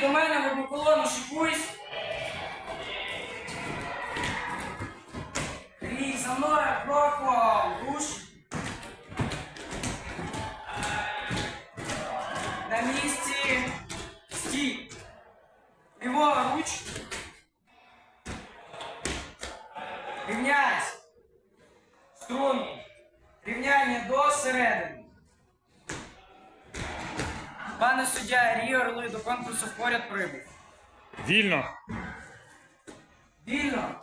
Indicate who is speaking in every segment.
Speaker 1: До мене в одну колону шикуйсь. Рій, за мною кроком, руш. На місці. Стій. Ліворуч. Рівняйсь. Струнку. Рівняння до середини. Пане суддя, Рі Орли до конкурсу в поряд прибув.
Speaker 2: Вільно.
Speaker 1: Вільно.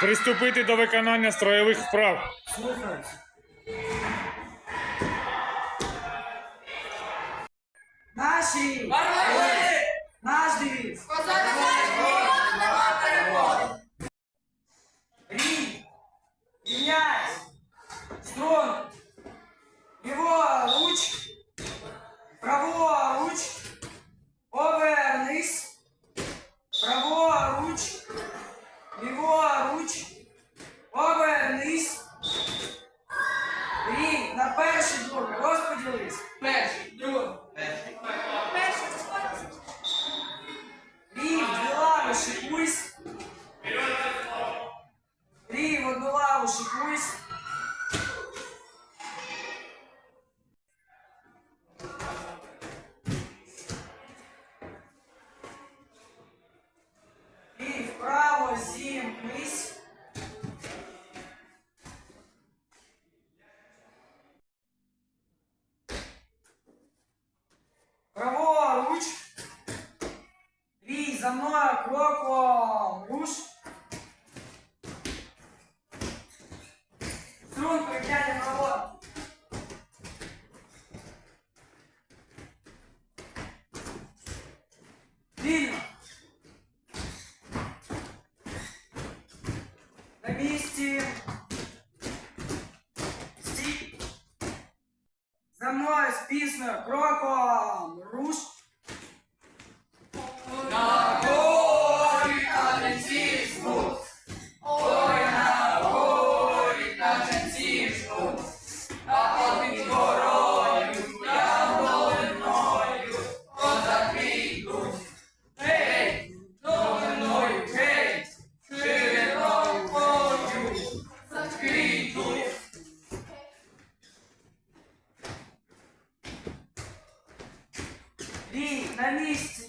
Speaker 2: Приступити до виконання строєвих вправ.
Speaker 1: Слухаюсь. Наші! Наш девіз! Рій! Рівняйсь! Струн! pede за мною кроком. Руш. Струн притягнем народ. Вільно. На місці. Стій. За мною з піснею кроком. Руш. бій на месте!